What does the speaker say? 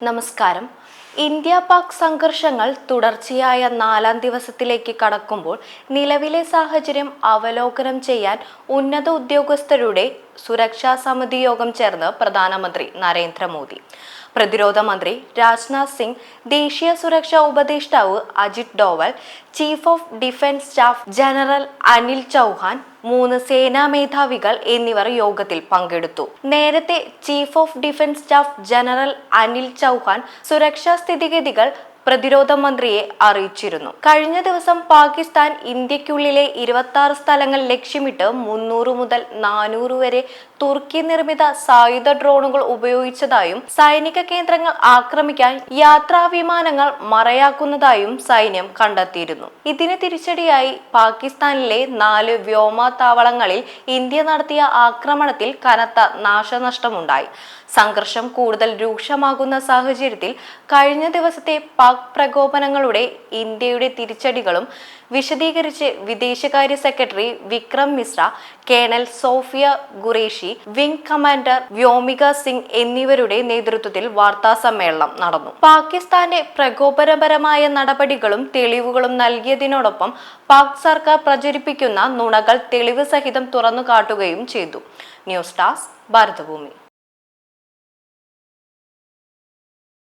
നമസ്കാരം. ഇന്ത്യ പാക് സംഘർഷങ്ങൾ തുടർച്ചയായ നാലാം ദിവസത്തിലേക്ക് കടക്കുമ്പോൾ നിലവിലെ സാഹചര്യം അവലോകനം ചെയ്യാൻ ഉന്നത ഉദ്യോഗസ്ഥരുടെ സുരക്ഷാ സമിതി യോഗം ചേർന്ന് പ്രധാനമന്ത്രി നരേന്ദ്രമോദി. പ്രതിരോധ മന്ത്രി രാജ്നാഥ് സിംഗ് ദേശീയ സുരക്ഷാ ഉപദേഷ്ടാവ് Ajit Doval chief of defence staff general Anil Chauhan മൂന്ന് സേനാ മേധാവികൾ എന്നിവർ യോഗത്തിൽ പങ്കെടുത്തു. നേരത്തെ chief of defence staff general Anil Chauhan സുരക്ഷാ സ്ഥിതിഗതികൾ പ്രതിരോധ മന്ത്രിയെ അറിയിച്ചിരുന്നു. കഴിഞ്ഞ ദിവസം പാകിസ്ഥാൻ ഇന്ത്യക്കുള്ളിലെ ഇരുപത്തി ആറ് സ്ഥലങ്ങൾ ലക്ഷ്യമിട്ട് മുന്നൂറ് മുതൽ നാനൂറ് വരെ തുർക്കി നിർമ്മിത സായുധ ഡ്രോണുകൾ ഉപയോഗിച്ചതായും സൈനിക കേന്ദ്രങ്ങൾ ആക്രമിക്കാൻ യാത്രാ വിമാനങ്ങൾ മറയാക്കുന്നതായും സൈന്യം കണ്ടെത്തിയിരുന്നു. ഇതിന് തിരിച്ചടിയായി പാകിസ്ഥാനിലെ നാല് വ്യോമാതാവളങ്ങളിൽ ഇന്ത്യ നടത്തിയ ആക്രമണത്തിൽ കനത്ത നാശനഷ്ടമുണ്ടായി. സംഘർഷം കൂടുതൽ രൂക്ഷമാകുന്ന സാഹചര്യത്തിൽ കഴിഞ്ഞ ദിവസത്തെ പാക് പ്രകോപനങ്ങളുടെ ഇന്ത്യയുടെ തിരിച്ചടികളും വിശദീകരിച്ച് വിദേശകാര്യ secretary Vikram Mishra colonel Sofiya Qureshi wing commander Vyomika Singh എന്നിവരുടെ നേതൃത്വത്തിൽ വാർത്താ സമ്മേളനം നടന്നു. പാകിസ്ഥാന്റെ പ്രകോപനപരമായ നടപടികളും തെളിവുകളും നൽകിയതിനോടൊപ്പം പാക് സർക്കാർ പ്രചരിപ്പിക്കുന്ന നുണകൾ തെളിവ് സഹിതം തുറന്നു കാട്ടുകയും ചെയ്തു. News desk Bharathabhoomi.